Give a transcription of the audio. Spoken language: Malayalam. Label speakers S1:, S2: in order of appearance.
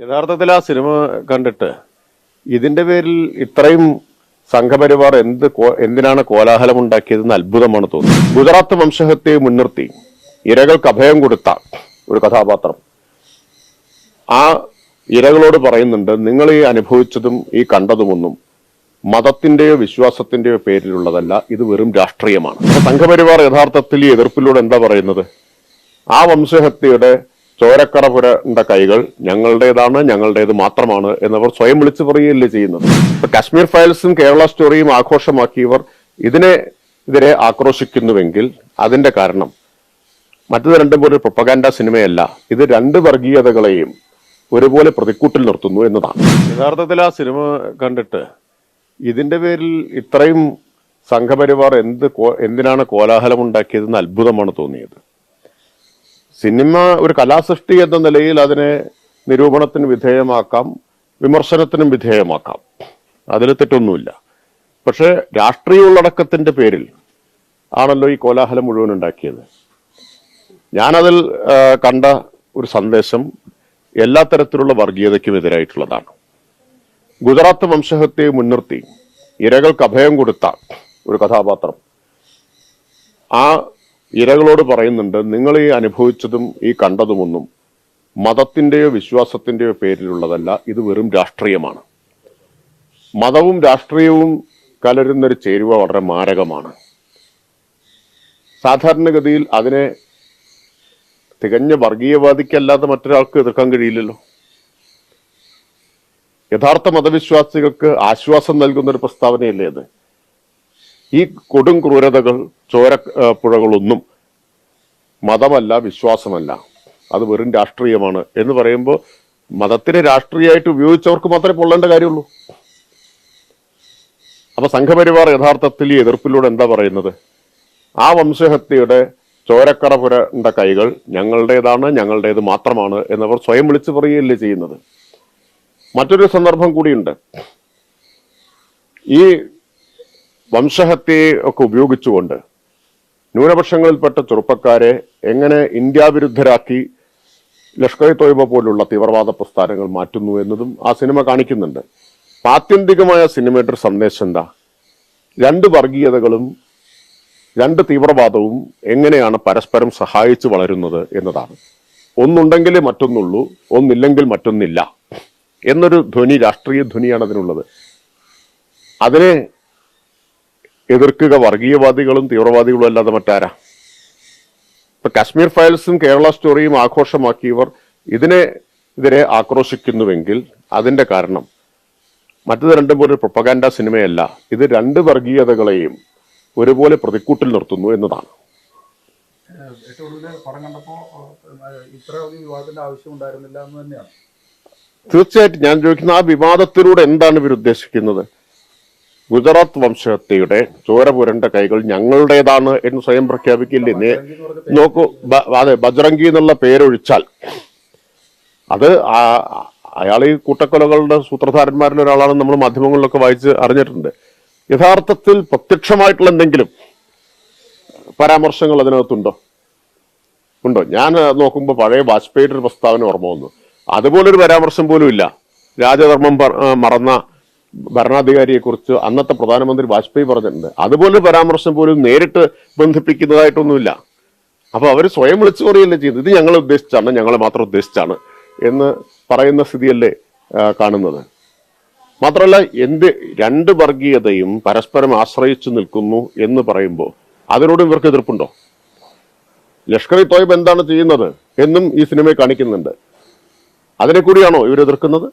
S1: യഥാർത്ഥത്തിൽ ആ സിനിമ കണ്ടിട്ട് ഇതിന്റെ പേരിൽ ഇത്രയും സംഘപരിവാർ എന്ത് എന്തിനാണ് കോലാഹലം ഉണ്ടാക്കിയതെന്ന് അത്ഭുതമാണ് തോന്നുന്നത്. ഗുജറാത്ത് വംശഹത്യയെ മുൻനിർത്തി ഇരകൾക്ക് അഭയം കൊടുത്ത ഒരു കഥാപാത്രം. ആ ഇരകളോട് പറയുന്നുണ്ട് നിങ്ങൾ ഈ അനുഭവിച്ചതും ഈ കണ്ടതുമൊന്നും മതത്തിന്റെയോ വിശ്വാസത്തിന്റെയോ പേരിലുള്ളതല്ല ഇത് വെറും രാഷ്ട്രീയമാണ്. സംഘപരിവാർ യഥാർത്ഥത്തിൽ ഈ എതിർപ്പിലൂടെ എന്താ പറയുന്നത്? ആ വംശഹത്യയുടെ ചോരക്കറ പുരണ്ട കൈകൾ ഞങ്ങളുടേതാണ് ഞങ്ങളുടേത് മാത്രമാണ് എന്നവർ സ്വയം വിളിച്ചു പറയുകയല്ലേ ചെയ്യുന്നത്. ഇപ്പൊ കാശ്മീർ ഫയൽസും കേരള സ്റ്റോറിയും ആഘോഷമാക്കിയവർ ഇതിനെ ഇതിനെ ആക്രോശിക്കുന്നുവെങ്കിൽ അതിന്റെ കാരണം മറ്റത് രണ്ടും ഒരു പ്രൊപ്പഗാൻഡ സിനിമയല്ല. ഇത് രണ്ട് വർഗീയതകളെയും ഒരുപോലെ പ്രതിക്കൂട്ടിൽ നിർത്തുന്നു എന്നതാണ്. യഥാർത്ഥത്തിൽ ആ സിനിമ കണ്ടിട്ട് ഇതിന്റെ പേരിൽ ഇത്രയും സംഘപരിവാർ എന്ത് എന്തിനാണ് കോലാഹലം ഉണ്ടാക്കിയതെന്ന് അത്ഭുതമാണ് തോന്നിയത്. സിനിമ ഒരു കലാസൃഷ്ടി എന്ന നിലയിൽ അതിനെ നിരൂപണത്തിന് വിധേയമാക്കാം വിമർശനത്തിനും വിധേയമാക്കാം. അതിൽ തെറ്റൊന്നുമില്ല. പക്ഷേ രാഷ്ട്രീയ ഉള്ളടക്കത്തിന്റെ പേരിൽ ആണല്ലോ ഈ കോലാഹലം മുഴുവൻ ഉണ്ടാക്കിയത്. ഞാനതിൽ കണ്ട ഒരു സന്ദേശം എല്ലാ തരത്തിലുള്ള വർഗീയതയ്ക്കും എതിരായിട്ടുള്ളതാണ്. ഗുജറാത്ത് വംശഹത്യയെ മുൻനിർത്തി ഇരകൾക്ക് അഭയം കൊടുത്ത ഒരു കഥാപാത്രം ആ ഇരകളോട് പറയുന്നുണ്ട് നിങ്ങൾ ഈ അനുഭവിച്ചതും ഈ കണ്ടതുമൊന്നും മതത്തിന്റെയോ വിശ്വാസത്തിന്റെയോ പേരിലുള്ളതല്ല ഇത് വെറും രാഷ്ട്രീയമാണ്. മതവും രാഷ്ട്രീയവും കലരുന്നൊരു ചേരുവ വളരെ മാരകമാണ്. സാധാരണഗതിയിൽ അതിനെ തികഞ്ഞ വർഗീയവാദിക്കല്ലാതെ മറ്റൊരാൾക്ക് എതിർക്കാൻ കഴിയില്ലല്ലോ. യഥാർത്ഥ മതവിശ്വാസികൾക്ക് ആശ്വാസം നൽകുന്ന ഒരു പ്രസ്താവനയല്ലേ അത്? ഈ കൊടും ക്രൂരതകൾ ചോര പുഴകളൊന്നും മതമല്ല വിശ്വാസമല്ല. അത് വെറും രാഷ്ട്രീയമാണ്. എന്ന് പറയുമ്പോൾ മതത്തിനെ രാഷ്ട്രീയമായിട്ട് ഉപയോഗിച്ചവർക്ക് മാത്രമേ പൊള്ളേണ്ട കാര്യമുള്ളൂ. അപ്പൊ സംഘപരിവാർ യഥാർത്ഥത്തിൽ ഈ എതിർപ്പിലൂടെ എന്താ പറയുന്നത്? ആ വംശഹത്യയുടെ ചോരക്കറ പുരണ്ട കൈകൾ ഞങ്ങളുടേതാണ് ഞങ്ങളുടേത് മാത്രമാണ് എന്നവർ സ്വയം വിളിച്ചു പറയുകയല്ലേ ചെയ്യുന്നത്. മറ്റൊരു സന്ദർഭം കൂടിയുണ്ട്. ഈ വംശഹത്യയെ ഒക്കെ ഉപയോഗിച്ചുകൊണ്ട് ന്യൂനപക്ഷങ്ങളിൽപ്പെട്ട ചെറുപ്പക്കാരെ എങ്ങനെ ഇന്ത്യ വിരുദ്ധരാക്കി ലഷ്കർ ഇ തോയ്ബ പോലുള്ള തീവ്രവാദ പ്രസ്ഥാനങ്ങൾ മാറ്റുന്നു എന്നതും ആ സിനിമ കാണിക്കുന്നുണ്ട്. ആത്യന്തികമായ സിനിമയുടെ സന്ദേശം എന്താ? രണ്ട് വർഗീയതകളും രണ്ട് തീവ്രവാദവും എങ്ങനെയാണ് പരസ്പരം സഹായിച്ചു വളരുന്നത് എന്നതാണ്. ഒന്നുണ്ടെങ്കിലേ മറ്റൊന്നുള്ളൂ ഒന്നില്ലെങ്കിൽ മറ്റൊന്നില്ല. എന്നൊരു ധ്വനി രാഷ്ട്രീയ ധ്വനിയാണ് അതിനുള്ളത്. അതിനെ എതിർക്കുക വർഗീയവാദികളും തീവ്രവാദികളും അല്ലാതെ മറ്റാരാ? ഇപ്പൊ കാശ്മീർ ഫയൽസും കേരള സ്റ്റോറിയും ആഘോഷമാക്കിയവർ ഇതിനെ ഇതിനെ ആക്രോശിക്കുന്നുവെങ്കിൽ അതിന്റെ കാരണം മറ്റത് രണ്ടും ഒരു പ്രൊപ്പഗാൻഡ സിനിമയല്ല. ഇത് രണ്ട് വർഗീയതകളെയും ഒരുപോലെ പ്രതിക്കൂട്ടിൽ നിർത്തുന്നു എന്നതാണ്. തീർച്ചയായിട്ടും ഞാൻ ചോദിക്കുന്ന ആ വിവാദത്തിലൂടെ എന്താണ് ഇവർ ഉദ്ദേശിക്കുന്നത് ഗുജറാത്ത് വംശത്തെയുടെ ചോര പുരണ്ട കൈകൾ ഞങ്ങളുടേതാണ് എന്ന് സ്വയം പ്രഖ്യാപിക്കില്ലേ. നോക്കൂ അതെ ബജ്രംഗി എന്നുള്ള പേരൊഴിച്ചാൽ അത് അയാൾ ഈ കൂട്ടക്കൊലകളുടെ സൂത്രധാരന്മാരിൽ ഒരാളാണ് നമ്മൾ മാധ്യമങ്ങളിലൊക്കെ വായിച്ച് അറിഞ്ഞിട്ടുണ്ട്. യഥാർത്ഥത്തിൽ പ്രത്യക്ഷമായിട്ടുള്ള എന്തെങ്കിലും പരാമർശങ്ങൾ അതിനകത്തുണ്ടോ? ഉണ്ടോ? ഞാൻ നോക്കുമ്പോൾ പഴയ വാജ്പേയിയുടെ ഒരു പ്രസ്താവന ഓർമ്മ വന്നു. അതുപോലൊരു പരാമർശം പോലും ഇല്ല. രാജധർമ്മം മറന്ന ഭരണാധികാരിയെ കുറിച്ച് അന്നത്തെ പ്രധാനമന്ത്രി വാജ്പേയി പറഞ്ഞിട്ടുണ്ട്. അതുപോലെ പരാമർശം പോലും നേരിട്ട് ബന്ധിപ്പിക്കുന്നതായിട്ടൊന്നുമില്ല. അപ്പൊ അവർ സ്വയം വിളിച്ചു പറയല്ലേ ചെയ്യുന്നത്? ഇത് ഞങ്ങൾ ഉദ്ദേശിച്ചാണ് ഞങ്ങൾ മാത്രം ഉദ്ദേശിച്ചാണ് എന്ന് പറയുന്ന സ്ഥിതിയല്ലേ കാണുന്നത്. മാത്രമല്ല എന്ത് രണ്ട് വർഗീയതയും പരസ്പരം ആശ്രയിച്ചു നിൽക്കുന്നു എന്ന് പറയുമ്പോൾ അതിനോട് ഇവർക്ക് എതിർപ്പുണ്ടോ? ലഷ്കർ ഇ തോയ്ബ് എന്താണ് ചെയ്യുന്നത് എന്നും ഈ സിനിമയെ കാണിക്കുന്നുണ്ട്. അതിനെ കൂടിയാണോ ഇവർ എതിർക്കുന്നത്?